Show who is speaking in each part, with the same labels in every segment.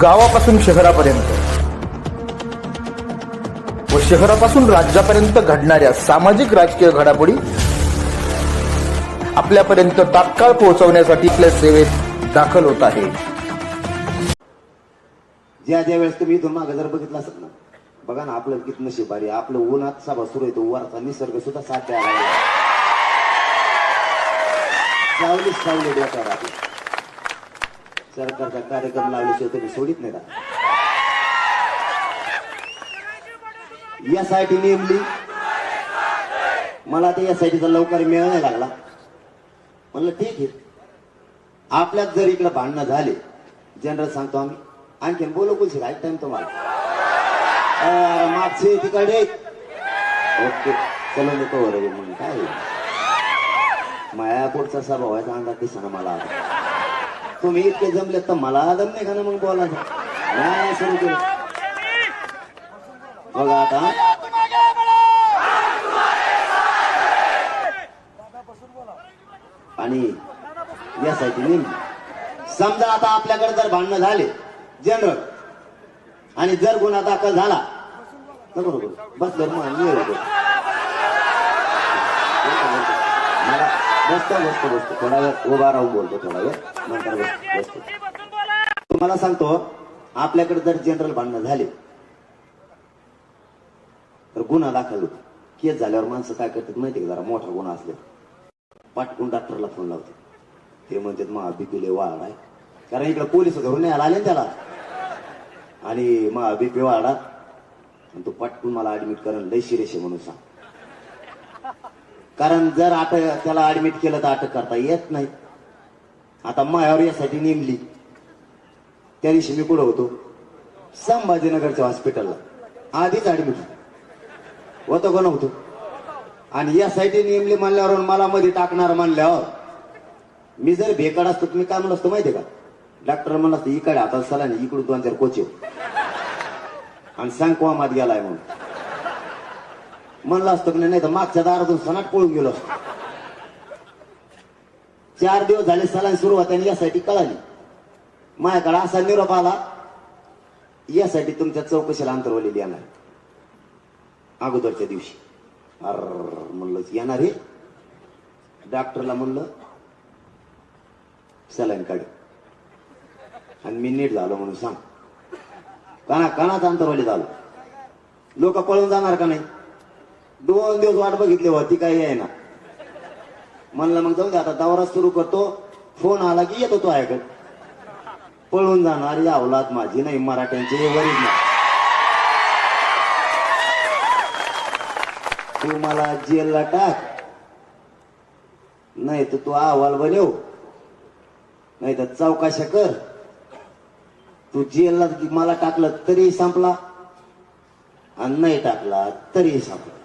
Speaker 1: गावापासून शहरापर्यंत. व शहरापासून राज्यापर्यंत घडणाऱ्या सामाजिक राजकीय घडामोडी आपल्यापर्यंत तात्काळ पोहोचवण्यासाठी आपल्या सेवेत दाखल होत आहे.
Speaker 2: ज्या ज्या वेळेस तुम्ही इथून मागे जर बघितलं असत ना बघा ना आपलं किती नशीब आहे. आपलं उन्हात सभा सुरू येतो वरचा निसर्ग सुद्धा साथ द्यायला सावली सावली सरकारचा कार्यक्रम लावल्याशिवाय तुम्ही सोडित नाही का यासाठी नेमली. मला ते यासाठीचा लवकर मेळ नाही लागला. म्हणलं ठीक आहे. आपल्यात जर इकडं भांडणं झाले जनरल सांगतो आम्ही आणखीन बोलू बोलशील ऐकता टाइम तुम्हाला. अं, मागचे तिकडे. ओके चलो नको कवर म्हणून काय? माया पुढचा आहे अंदाज दिसा मला आता. तुम्ही इतके जमले तर मला जम नाही का ना मग बोलायचं. नाही सुरू केलं. बघा आता. आणि यासाठी नेमली समजा आता आपल्याकडे जर भांडणं झाले जनरल आणि जर गुन्हा दाखल झाला नको नको बस धर्म आणि ये नको. मला बसतो बसतो बसतो थोडा वेळ उभा राहून बोलतो थोडा वेळ? नंतर बस- बसतो तुम्हाला सांगतो आपल्याकडे जर जनरल भांडणं झाले तर गुन्हा दाखल होतो. केस झाल्यावर माणसं काय करतात माहिती का जरा? मोठा गुन्हा असले पाठकून डॉक्टरला फोन लावते. ते म्हणतात मग बीपी वाढ आहे. कारण इकडे पोलीस घरून यायला आले त्याला. आणि मग बीपी वाढा. आणि तो पटकून मला ऍडमिट करण लय शिरेशे म्हणून सांग. कारण जर अटक त्याला ऍडमिट केलं तर अटक करता येत नाही. आता मायावर यासाठी नेमली. त्या दिवशी मी कुठं होतो? संभाजीनगरच्या हॉस्पिटलला आधीच ऍडमिट होतो. का नव्हतो? आणि या नेमली म्हणल्यावर मला मध्ये टाकणार म्हणल्यावर मी जर भेकड असतो तुम्ही काय म्हणलं असतो माहितीये का? डॉक्टर म्हणलं असतं इकडे हातात सला आणि इकडून दोन चार कोचे. आणि सांग कोमात गेलाय म्हणून. म्हणलं असतो की नाही तर मागच्या दारातून सनाट पळून गेलो. असतो चार दिवस झाले सलान सुरुवात आणि यासाठी कळाली. माझ्याकडे असा निरोप आला यासाठी तुमच्या चौकशीला अंतरवलेली येणार. अगोदरच्या दिवशी. अर म्हणलं येणार हे. डॉक्टरला म्हणलं सलाईन काढ. आणि मी नीट झालो म्हणून सांग. काना कानाच अंतरवाली झालो. लोक पळून जाणार का नाही? दोन दिवस वाट बघितली होती काही आहे ना. म्हणलं मग जाऊ दे आता दौरा सुरू करतो. फोन आला की येतो तो ऐकत पळून जाणार या अवलाद माझी नाही मराठ्यांची वरीच नाही तू मला जेलला टाक. नाही तर तू अहवाल बनव. नाही तर चौकाशा कर. तू जेलला मला टाकलं तरी संपला. आणि नाही टाकला तरी संपला.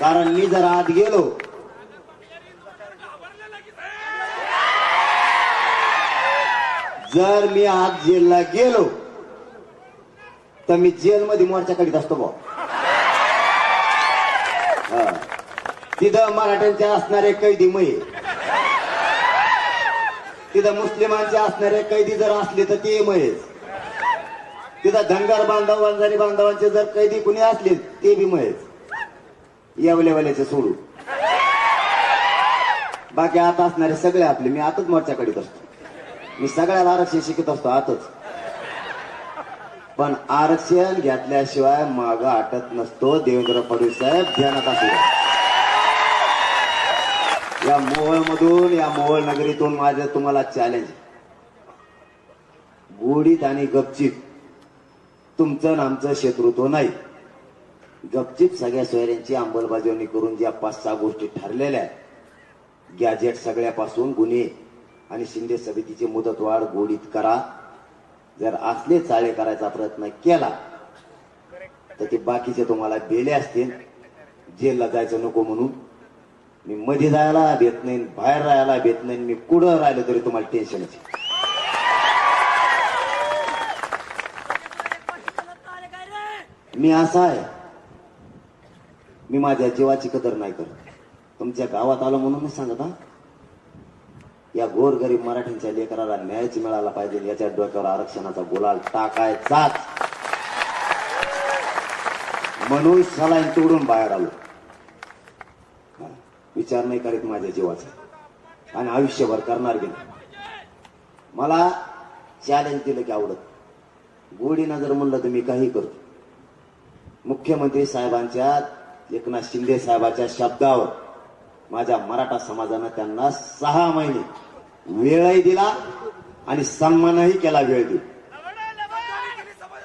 Speaker 2: कारण मी जर आत गेलो जर मी आत जेलला गेलो तर मी जेलमध्ये मोर्चा करीत असतो भाऊ तिथं मराठ्यांचे असणारे कैदी मये. तिथं मुस्लिमांचे असणारे कैदी जर असले तर ते मयेच तिथं धनगर बांधव वंजारी बांधवांचे जर कैदी कुणी असले ते बी मयेच. यावलेवाल्याचे सोडून. बाकी आता असणारे सगळे आपले मी आतच मोर्चा करीत असतो. मी सगळ्याला आरक्षण शिकत असतो आतच. पण आरक्षण घेतल्याशिवाय माग आटत नसतो देवेंद्र फडणवीस साहेब ध्यानात असू या मोहळ मधून या मोहळ नगरीतून माझं तुम्हाला चॅलेंज गोडीत आणि गपचीप तुमचं आमचं शत्रुत्व नाही. गपचिप सगळ्या सोयऱ्यांची अंमलबजावणी करून ज्या पाच सहा गोष्टी ठरलेल्या आहेत गॅजेट सगळ्यापासून गुन्हे आणि शिंदे समितीची मुदतवाढ गोडीत करा. जर असले चाळे करायचा प्रयत्न केला तर ते बाकीचे तुम्हाला बेले असतील. जेलला जायचं नको म्हणून. मी मध्ये जायला भेट नाही बाहेर राहायला भेट नाही मी कुठं राहिलं तरी तुम्हाला टेन्शनच मी असा आहे. मी माझ्या जीवाची कदर नाही करत. तुमच्या गावात आलो म्हणून मी सांगत हा? या गोरगरीब मराठींच्या लेकराला न्यायच मिळाला पाहिजे याच्या डोक्यावर आरक्षणाचा गुलाल टाकायचाच. म्हणून सलाईन तोडून बाहेर आलो. विचार नाही करीत माझ्या जीवाचा. आणि आयुष्यभर करणार गेलं मला चॅलेंज दिलं की आवडत. गोडीनं जर म्हणलं तर मी काही करतो. मुख्यमंत्री साहेबांच्या एकनाथ शिंदे साहेबाच्या शब्दावर माझ्या मराठा समाजानं त्यांना सहा महिने वेळही दिला आणि सन्मानही केला वेळ देऊ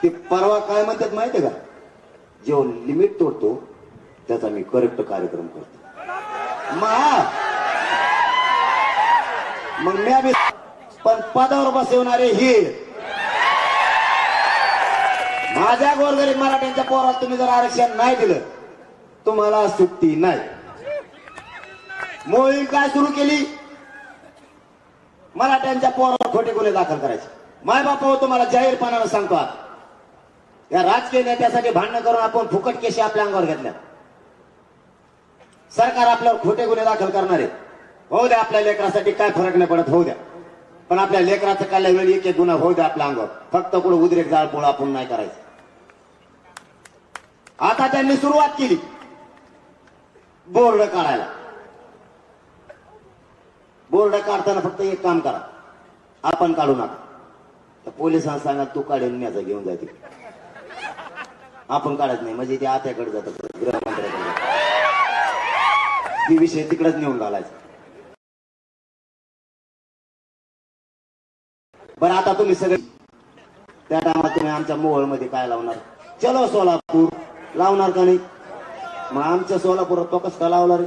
Speaker 2: ते परवा काय म्हणतात माहितीये का? जो लिमिट तोडतो त्याचा मी करेक्ट कार्यक्रम करतो. मग मग मी बी पण पदावर बसवणारे हे. माझ्या गोरगरीब मराठ्यांच्या पोरात तुम्ही जर आरक्षण नाही दिलं तुम्हाला सुट्टी नाही. मोहीम काय सुरू केली? मराठ्यांच्या पोरावर खोटे गुन्हे दाखल करायचे. माय बापा हो, तुम्हाला जाहीरपणानं सांगतो या राजकीय नेत्यासाठी भांडणं करून आपण फुकट केशी आपल्या अंगावर घेतल्या. सरकार आपल्यावर खोटे गुन्हे दाखल करणार आहे. होऊ द्या आपल्या लेकरासाठी काय फरक नाही पडत होऊ द्या. पण आपल्या लेकराचं काय वेळी एक एक गुन्हा होऊ द्या आपल्या अंगावर. फक्त कुठं उद्रेक जाळपोळ आपण नाही करायचं. आता त्यांनी सुरुवात केली. बोर्ड काढायला. बोर्ड काढताना फक्त एक काम करा. आपण काढू नका. तर पोलिसांना सांगा तू काढून न्याचा घेऊन जाते. आपण काढत नाही. म्हणजे ते आत्याकडे जातात. गृहमंत्र्याकडे ती विषय तिकडेच नेऊन घालायचा. बरं आता तुम्ही सगळे त्या टायमात तुम्ही आमच्या मोहळमध्ये काय लावणार? चलो सोलापूर. लावणार का नाही? मग आमच्या सोलापुरात तो कसं का लावला रे?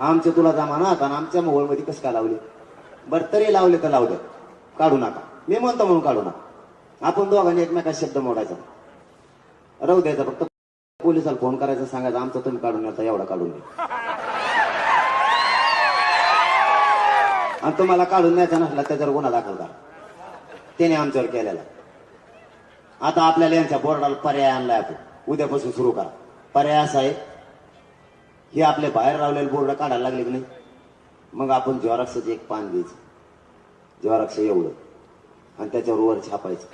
Speaker 2: आमच्या तुला जमानात आणि आमच्या मोहोळमध्ये कसं काय लावले? बरं तरी लावले तर लावलं काढू नका. मी म्हणतो म्हणून काढू नका. आपण दोघांनी एकमेका शब्द मोडायचा. राहू द्यायचा फक्त. पोलिसाला फोन करायचा सांगायचं आमचं तुम्ही काढून येता एवढा काढून आणि तुम्हाला काढून न्यायचा नसला त्याच्यावर गुन्हा दाखल करा. त्याने आमच्यावर केलेला आता आपल्याला यांच्या बोर्डाला पर्याय आणलाय आपण. उद्यापासून सुरू करा. पर्याय असा आहे. हे आपले बाहेर रावलेले बोर्ड काढायला लागले की नाही? मग आपण ज्वाराक्षाचं एक पान घ्यायचं. ज्वाराक्ष एवढं. आणि त्याच्यावर वर छापायचं.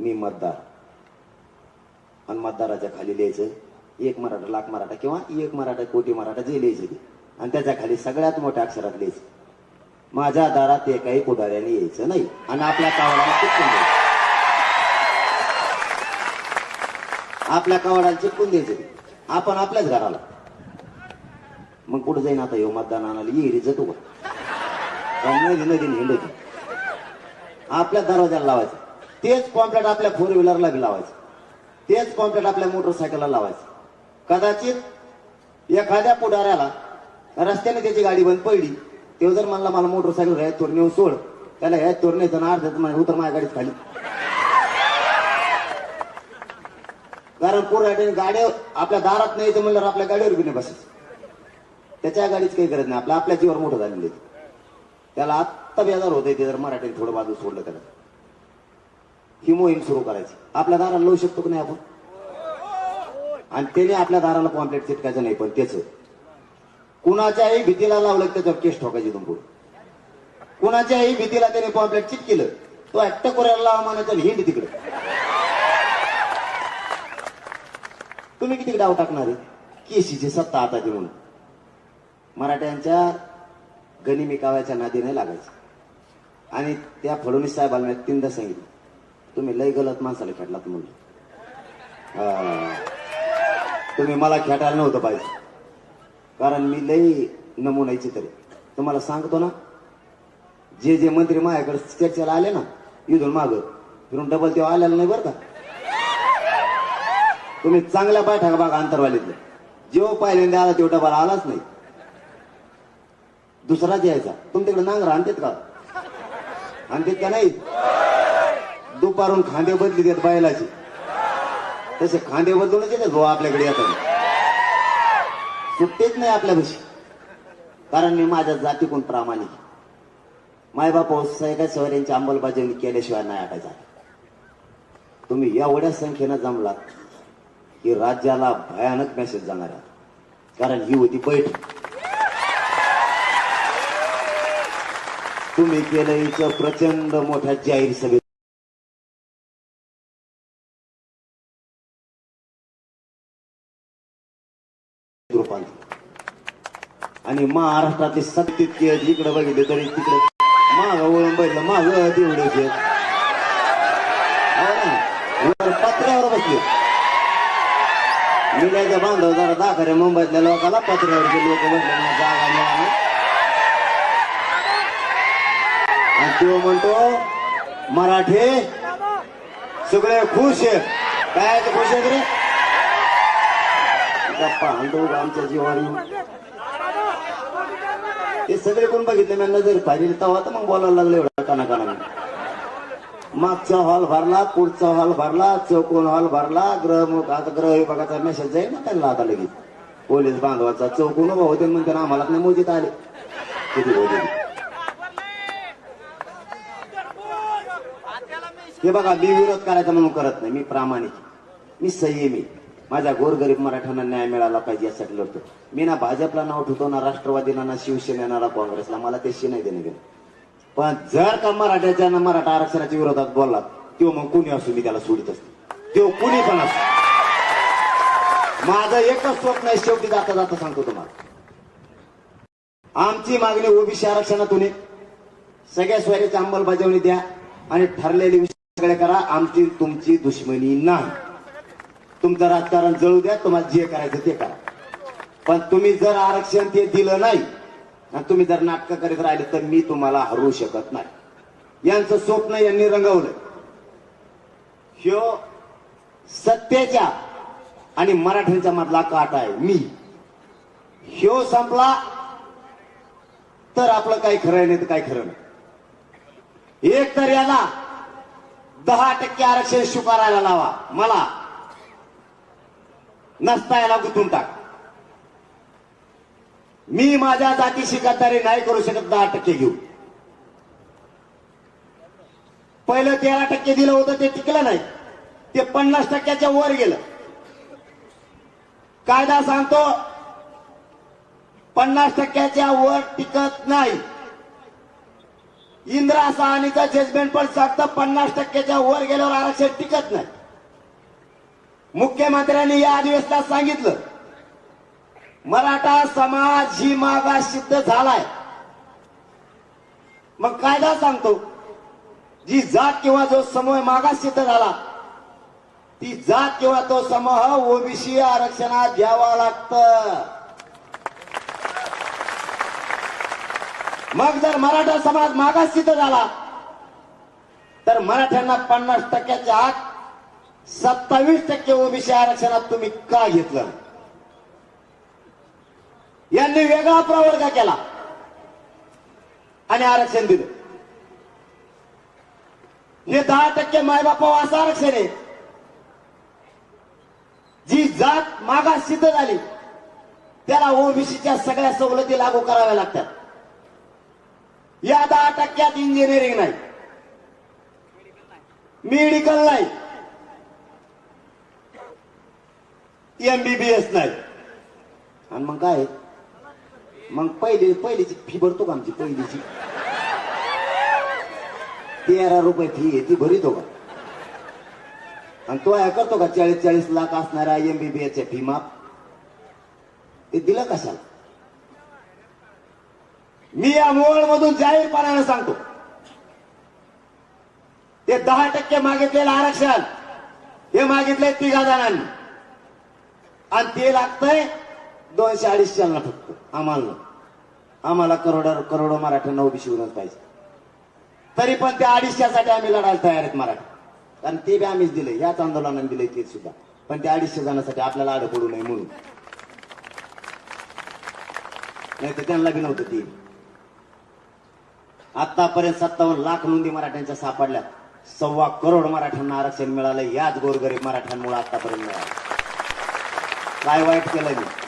Speaker 2: मी मतदार. आणि मतदाराच्या खाली लिहायचं एक मराठा लाख मराठा किंवा एक मराठा कोटी मराठा जे लिहायचे ते. आणि त्याच्याखाली सगळ्यात मोठ्या अक्षरात लिहायचं. माझ्या दारात एकाही पुढाऱ्याने यायचं नाही. आणि आपल्या कावडाला चिटकून द्यायचं आपल्या कवाडाला चिपकून द्यायचं आपण आपल्याच घराला. मग कुठं जाईन आता येऊ मतदानाला येईल जातो का नदी नदीने हिंडत आपल्या दरवाजाला लावायचं. तेच कॉम्प्लेट आपल्या फोर व्हीलरला बी लावायचं. तेच कॉम्प्लेट आपल्या मोटरसायकलला लावायचं. कदाचित एखाद्या पुढाऱ्याला रस्त्याने त्याची गाडी बंद पडली तेव्हा जर म्हणला मला मोटरसायकल ह्यात तोर सोड. त्याला ह्यात तोर नाही तर अर्ध्यात उतर माझ्या गाडीत खाली. कारण पोराने गाड्या आपल्या दारात नाही तर म्हणल्यावर आपल्या गाडीवर बी नाही बसायचं. त्याच्या गाडीच काही गरज नाही. आपल्या आपल्या जीवर मोठं झालेलं आहे. त्याला आत्ता बेजार होत ते जर मराठीने थोडं बाजू सोडलं त्याला. ही मोहीम सुरू करायची. आपल्या दाराला लावू शकतो की नाही आपण? आणि त्याने आपल्या दाराला कॉम्प्लेट चिटकायचं नाही पण त्याच. कुणाच्याही भीतीला लावलं की त्याच्यावर केस ठोकायची तुम्ही कुणाच्याही भीतीला त्याने कॉम्प्लेट चिट केलं तो ऍक्ट करायला लावा म्हणायचं हिंड तिकडे. तुम्ही किती डाव टाकणार आहे? केसीची सत्ता आता ती म्हणून. मराठ्यांच्या गनिमी काव्याच्या नादी नाही लागायचं. आणि त्या फडणवीस साहेबांना तीनदा सांगितलं. तुम्ही लय गलत माणसाला खेटलात म्हणून. तुम्ही मला खेटायला नव्हतं पाहिजे. कारण मी लई नमुनायची तरी. तुम्हाला सांगतो ना जे जे मंत्री माझ्याकडे चर्चेला आले ना इथून माग फिरून डबल तेव्हा आलेला नाही बरं का? तुम्ही चांगल्या बैठका बघा अंतरवालीतल्या. जेव्हा पहिल्यांदा आला तेवढा बरा आलाच नाही. दुसराच यायचा. तुमच्याकडे नांगर आणतेत का? आणतेत का नाही? दुपारून खांदे बदली देत बैलाचे. तसे खांदे बदलूनच येतात भाऊ आपल्याकडे येतात. सुट्टीच नाही आपल्यापाशी. कारण मी माझ्या जातीकून प्रामाणिक मायबाप सगळ्या यांची अंमलबजावणी केल्याशिवाय नाही आटायचा. तुम्ही एवढ्या संख्येनं जमलात. ही राज्याला भयानक मेसेज जाणार आहे. कारण ही होती बैठक. तुम्ही केलं हिचं प्रचंड मोठ्या जाहीर सभेत. आणि महाराष्ट्रातले सत्य इकडे बघितले तरी तिकडे माग वळून बघितलं माग तेवढे ते. पत्र्यावर बसले. मिळायचं बांधव जरा दाखरे मुंबईतल्या लोकांना पत्र्यावरचे लोक बसले ना जागा मिळाला आणि तो म्हणतो मराठी सगळे खुश आहेत. काय खुश आहेत रे? गप्पा हाणतो आमच्या जीवानी. ते सगळे कोण बघितले? मी नजर पाहिली तेव्हा तर मग बोलायला लागले एवढा काना काना मागचा हॉल भरला पुढचा हॉल भरला चौकोन हॉल भरला ग्रह आता ग्रह विभागाचा मेसेज जाईल ना त्यांना आता लगेच. पोलीस बांधवाचा चौकोन उभा होते म्हणते त्यांना आम्हाला नाही मोजीत आले. किती होते हे बघा मी विरोध करायचा म्हणून करत नाही मी प्रामाणिक. मी संयमी. माझ्या गोरगरीब मराठ्यांना न्याय मिळाला पाहिजे यासाठी लढतो. मी ना भाजपला नाव ठेवतो ना राष्ट्रवादीला ना शिवसेनेला ना काँग्रेसला. मला त्याशी नाही देणे गेलं. पण जर का मराठ्याच्या ना मराठा आरक्षणाच्या विरोधात बोललात तो मग कुणी असू मी त्याला सोडित असतो. तो कुणी पण असतो माझं एकच स्वप्न आहे शेवटी जाता जाता सांगतो तुम्हाला. आमची मागणी ओबीसी आरक्षणातून सगळ्या स्वारीची अंमलबजावणी द्या आणि ठरलेले विषय सगळे करा. आमची तुमची दुश्मनी नाही. तुमचं राजकारण जळू द्या तुम्हाला जे करायचं ते करा. पण तुम्ही जर आरक्षण ते दिलं नाही तुम्ही जर नाटकं करीत राहिले तर मी तुम्हाला हरवू शकत नाही. यांचं स्वप्न यांनी रंगवलं ह्यो सत्तेच्या आणि मराठ्यांच्या मधला काट आहे. मी. ह्यो संपला तर आपलं काही खरं नाही तर काही खरं नाही. एक तर याला दहा टक्के आरक्षण स्वीकारायला लावा. मला नसता याला गुंतून टाक. मी माझ्या जातीशी गद्दारी नाही करू शकत दहा टक्के घेऊ. पहिलं तेरा टक्के दिलं होतं ते टिकलं नाही. ते पन्नास टक्क्याच्या वर गेलं. कायदा सांगतो पन्नास टक्क्याच्या वर टिकत नाही. इंदिरा सहानीचं जजमेंट पण सांगतं पन्नास टक्क्याच्या वर गेल्यावर आरक्षण टिकत नाही. मुख्यमंत्र्यांनी या अधिवेशनात सांगितलं मराठा समाज ही मागास सिद्ध झालाय. मग कायदा सांगतो. जी जात किंवा जो समूह मागास सिद्ध झाला ती जात किंवा तो समूह ओबीसी आरक्षणात घ्यावा लागत. मग जर मराठा समाज मागास सिद्ध झाला तर मराठ्यांना पन्नास टक्क्याच्या आत सत्तावीस टक्के ओबीसी आरक्षणात तुम्ही का घेतलं? यांनी वेगळा प्रवर्ग केला. आणि आरक्षण दिलं. हे दहा टक्के मायबापा असं आरक्षण आहे. जी जात मागास सिद्ध झाली त्याला ओबीसीच्या सगळ्या सवलती लागू कराव्या लागतात. या दहा टक्क्यात इंजिनिअरिंग नाही. मेडिकल नाही. एमबीबीएस नाही. आणि मग काय? मग पहिली पहिलीची फी भरतो का आमची? पहिलीची. तेरा रुपये फी आहे ती भरितो का? आणि तो काय करतो का? चाळीस चाळीस लाख असणाऱ्या एमबीबीएसच्या फी माप ते दिलं कशाला? मी या मोळ मधून जाहीरपणाने सांगतो. ते दहा टक्के मागितलेलं आरक्षण हे मागितलंय तिघा जणांनी आणि ते लागतंय दोनशे अडीचशे फक्त. आम्हाला आम्हाला करोडो करोडो मराठ्यांना उभी शिवूनच पाहिजे तरी पण त्या अडीचशेसाठी आम्ही लढायला तयार आहेत मराठी. कारण ते बी आम्हीच दिले याच आंदोलनाने दिले ते सुद्धा. पण त्या अडीचशे जणांसाठी आपल्याला आड पडू नये म्हणून. नाही तर त्यांना बी नव्हतं ते. आतापर्यंत सत्तावन्न लाख नोंदी मराठ्यांच्या सापडल्या सव्वा करोड मराठ्यांना आरक्षण मिळालं याच गोरगरीब मराठ्यांमुळे आतापर्यंत मिळालं. काय वाईट केलं मी?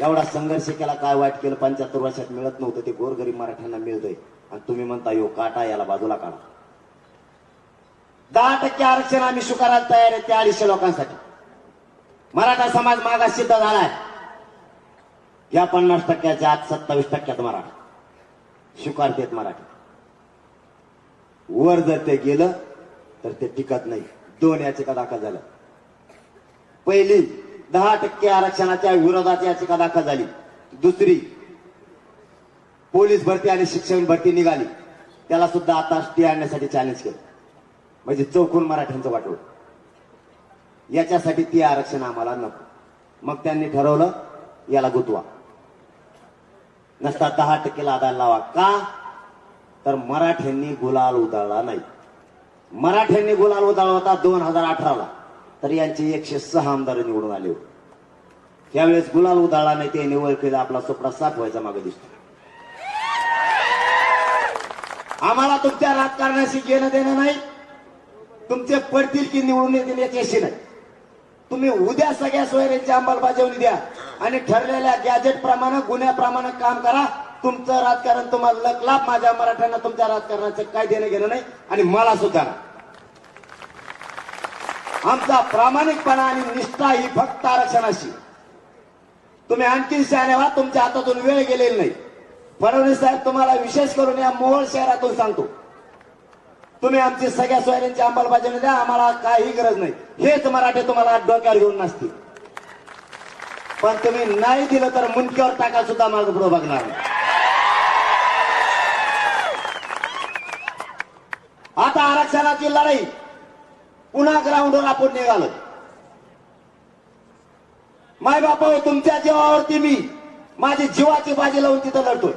Speaker 2: एवढा संघर्ष केला काय वाईट केलं पंच्याहत्तर वर्षात मिळत नव्हतं ते गोरगरीब मराठ्यांना मिळतंय. आणि तुम्ही म्हणता यो काटा याला बाजूला काढा. दहा टक्के आरक्षण आम्ही स्वीकारायला तयार आहे त्या अडीचशे लोकांसाठी. मराठा समाज मागास सिद्ध झालाय. या पन्नास टक्क्याच्या आत सत्तावीस टक्क्यात मराठा. स्वीकारतेत मराठी. वर जर ते गेलं तर ते टिकत नाही. दोन याचिका दाखल झाल्या. पहिली दहा टक्के आरक्षणाच्या विरोधात याचिका दाखल झाली. दुसरी पोलीस भरती आणि शिक्षण भरती निघाली. त्याला सुद्धा आता स्टे आणण्यासाठी चॅलेंज केलं. म्हणजे चौकून मराठ्यांचं वाटवलं याच्यासाठी ती आरक्षण आम्हाला नको. मग त्यांनी ठरवलं याला गुतवा. नसता दहा टक्केला आधार लावा का? तर मराठ्यांनी गुलाल उधळला नाही. मराठ्यांनी गुलाल उधळला होता दोन हजार अठराला. तर यांचे एकशे सहा आमदार निवडून आले होते. त्यावेळेस गुलाल उदाळा नाही ते निवड आपला सोपडा साफ व्हायचा मागे दिसतो. आम्हाला तुमच्या राजकारणाशी घेणं देणं नाही. तुमचे पडतील की निवडून येतील याच्याशी नाही. तुम्ही उद्या सगळ्या सोयऱ्यांची अंमलबजावणी द्या आणि ठरलेल्या गॅजेट प्रमाणे गुन्ह्याप्रमाणे काम करा. तुमचं राजकारण तुम्हाला लक लाभ माझ्या मराठ्यांना तुमच्या राजकारणाचं काय देणं घेणं नाही आणि मला सुद्धा नाही. आमचा प्रामाणिकपणा आणि निष्ठा ही फक्त आरक्षणाशी तुम्ही आणखी शहाणे व्हा तुमच्या हातातून वेळ गेलेली नाही. फडणवीस साहेब तुम्हाला विशेष करून या मोहोळ शहरातून सांगतो. तुम्ही आमची सगळ्या सोयऱ्यांची अंमलबजावणी द्या आम्हाला काही गरज नाही. हेच मराठे तुम्हाला डोक्यावर घेऊन नसतील पण तुम्ही नाही दिलं तर मुंडक्यावर टाका सुद्धा माझं पुढे बघणार आता आरक्षणाची लढाई पुन्हा ग्राउंडवर आपण निघालो. माय बापा हो, तुमच्या जीवावरती मी माझी जीवाची बाजी लावून तिथं लढतोय.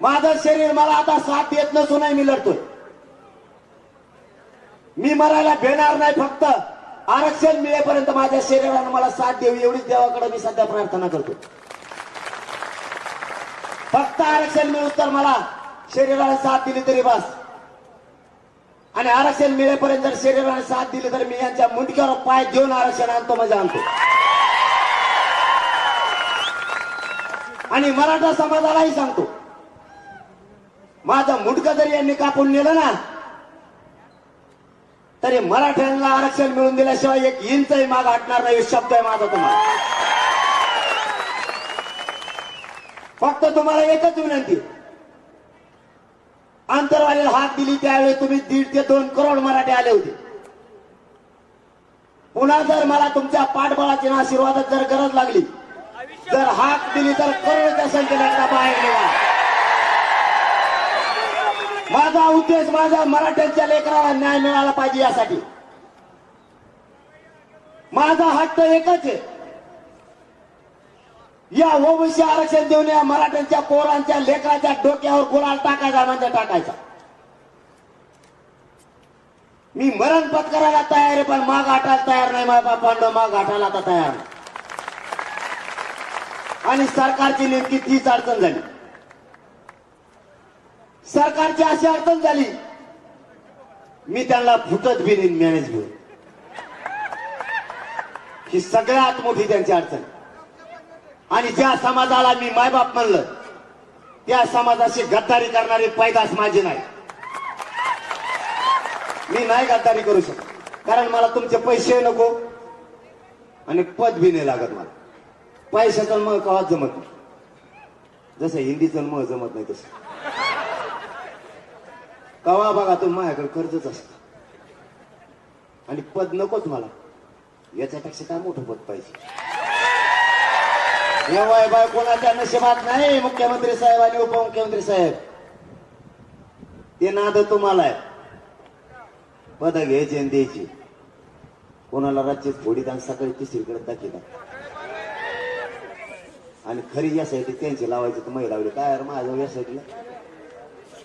Speaker 2: माझं शरीर मला आता साथ देत नसूनही मी लढतोय. मी मरायला भेणार नाही फक्त आरक्षण मिळेपर्यंत माझ्या शरीरानं मला साथ देऊ एवढीच देवाकडे मी सध्या प्रार्थना करतो फक्त आरक्षण मिळून तर मला शरीराला साथ दिली तरी बस. आणि आरक्षण मिळेपर्यंत जर शरीराने साथ दिली तर मी यांच्या मुंडक्यावर पाय घेऊन आरक्षण आणतो मजा आणतो. आणि मराठा समाजालाही सांगतो माझं मुंडकं जरी यांनी कापून नेलं ना तरी मराठ्यांना आरक्षण मिळून दिल्याशिवाय एक इंचही माग हटणार नाही शब्द आहे माझा तुम्हाला. फक्त तुम्हाला एकच विनंती आंतरवालीला हात दिली त्यावेळी तुम्ही दीड ते दोन करोड मराठे आले होते. पुन्हा जर मला तुमच्या पाठबळाची आणि आशीर्वादात जर गरज लागली जर हाक दिली तर करोडच्या संख्येला बाहेर निघा. माझा उद्देश माझ्या मराठ्यांच्या लेकराला न्याय मिळाला पाहिजे यासाठी. माझा हक्क एकच आहे. या ओबीसी आरक्षण देऊन या मराठ्यांच्या पोरांच्या लेकराच्या डोक्यावर गुलाल टाकायचा म्हणजे टाकायचा. मी मरण पत्करायला तयार आहे पण माग आटायला तयार नाही माझ्या बापांड माग आटायला आता तयार नाही आणि सरकारची नेमकी तीच अडचण झाली. सरकारची अशी अडचण झाली मी त्यांना फुटत बी मॅनेज घेऊन ही सगळ्यात मोठी त्यांची अडचण. आणि ज्या समाजाला मी मायबाप म्हणलं त्या समाजाशी गद्दारी करणारी पैदास माझी नाही. मी नाही गद्दारी करू शकत. कारण मला तुमचे पैसे नको आणि पद बी नाही लागत मला. पैशाचं मग कवा जमत नाही. जसं हिंदीचं मग जमत नाही तसं. कवा बघा तो माझ्याकडे कर्जच असत. आणि पद नकोच मला. याच्यापेक्षा काय मोठं पद पाहिजे? एवढा बाय कोणाच्या नशिबात नाही? मुख्यमंत्री साहेब आणि उपमुख्यमंत्री साहेब. ते नाद तुम्हाला आहे. पद घ्यायची आणि द्यायची कोणाला राज्यात थोडी आणि सकाळी तिसरीकडे दाखिला आणि खरी यासाठी त्यांची लावायची तर महिला लावली. काय माझं माझ्या यासाठीला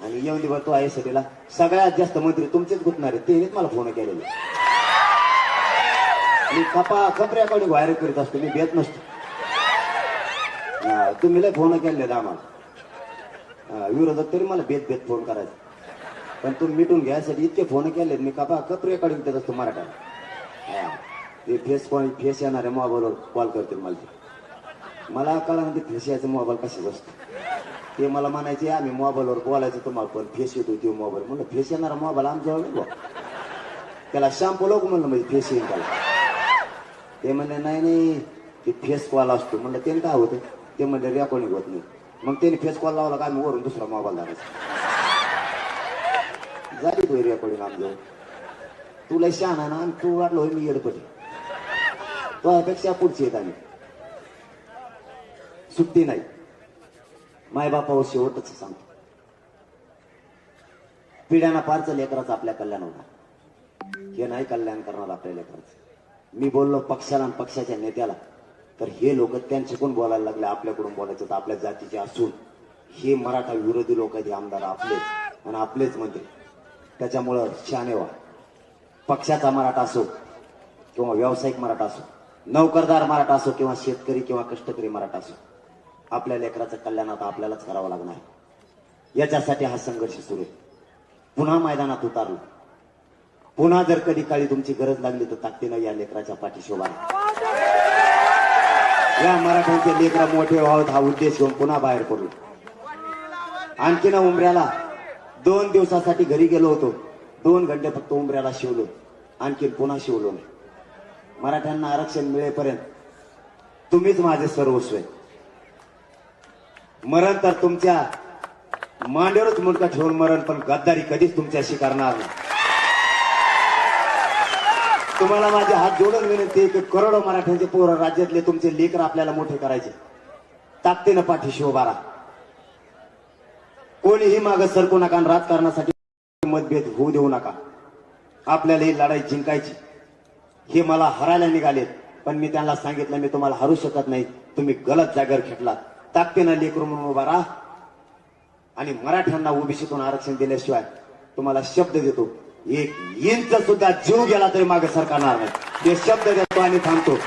Speaker 2: आणि येऊन दे बा तो यासाठीला सगळ्यात जास्त मंत्री तुमचेच गुतणार आहेत. तेच मला फोन केलेले. मी कपा खपऱ्याकडे व्हायर करीत असतो. मी भेट नसतो. तुम्ही लय फोन केलेत आम्हाला. हा, विरोधक तरी मला भेट भेट फोन करायचा. पण तुम्ही मिटून घ्यायसाठी इतके फोन केले मी कपा कपऱ्याकडे देत असतो मराठा ते फेस कॉल फेस येणाऱ्या मोबाईलवर कॉल करते मला ते. मला कळा ते फेस यायचं मोबाईल कशाच असतो? ते मला म्हणायचे आम्ही मोबाईलवर बोलायचं तुम्हाला पण फेस येतो तो मोबाईल म्हणलं फेस येणारा मोबाईल आमच्यावर नाही त्याला शॅम्पू लोक म्हणलं म्हणजे फेस येईल त्याला? ते म्हणले नाही नाही ते फेस कॉल असतो. म्हणलं ते काय होतं? ते म्हणले रेकॉर्डिंग होत नाही. मग त्याने फेस कॉल लावला का मी वरून दुसरा मोबाईल धरायचा. झाली तो रेकॉर्डिंग आमजवळ तुला शान आहे ना आणि तू वाटलो मी येडपटी. तो यापेक्षा पुढची येत आम्ही. सुट्टी नाही. मायबापावर शेवटच सांगतो. पिढ्याना फारच लेकराचं आपल्या कल्याण होणार. हे नाही कल्याण करणार आपल्या लेकराचं. मी बोललो पक्षाला आणि पक्षाच्या नेत्याला. तर हे लोक त्यांच्याकडून बोलायला लागले आपल्याकडून बोलायचं तर आपल्या जातीचे असून. हे मराठा विरोधी लोक आहेत हे आमदार आपलेच. आणि आपलेच मंत्री त्याच्यामुळं शानेवा पक्षाचा मराठा असो किंवा व्यावसायिक मराठा असो नोकरदार मराठा असो किंवा शेतकरी किंवा कष्टकरी मराठा असो आपल्या लेकराचं कल्याण आता आपल्यालाच करावं लागणार. याच्यासाठी हा संघर्ष सुरू आहे. पुन्हा मैदानात उतारलो. पुन्हा जर कधी काळी तुमची गरज लागली तर ताकदीनं या लेकराच्या पाठीशी या मराठ्यांचे लेकरा मोठे व्हावेत हा उद्देश घेऊन पुन्हा बाहेर पडलो आणखीन उमऱ्याला दोन दिवसासाठी घरी गेलो होतो. दोन घंटे फक्त उमऱ्याला शिवलो. आणखीन पुन्हा शिवलो नाही. मराठ्यांना आरक्षण मिळेपर्यंत तुम्हीच माझे सर्वस्व आहे. मरण तर तुमच्या मांडीवरच मुलगा ठेवून मरण पण गद्दारी कधीच तुमच्याशी करणार नाही. तुम्हाला माझे हात जोडून विनंती आहे की करोडो मराठ्यांचे पोरं राज्यातले तुमचे लेकर आपल्याला मोठे करायचे. ताकदीनं पाठीशी उभारा कोणीही माग सरकू नका राजकारणासाठी मतभेद होऊ देऊ नका. आपल्याला ही लढाई जिंकायची. हे मला हरायला निघालेत पण मी त्यांना सांगितलं मी तुम्हाला हरू शकत नाही. तुम्ही गलत जागेवर खेटला ताकदीनं लेकर म्हणून उभा राहा. आणि मराठ्यांना ओबीसीतून आरक्षण दिल्याशिवाय तुम्हाला शब्द देतो. एक इंच सुद्धा जीव गेला तरी मागे सरकारणार नाही ते शब्द देतो आणि थांबतो.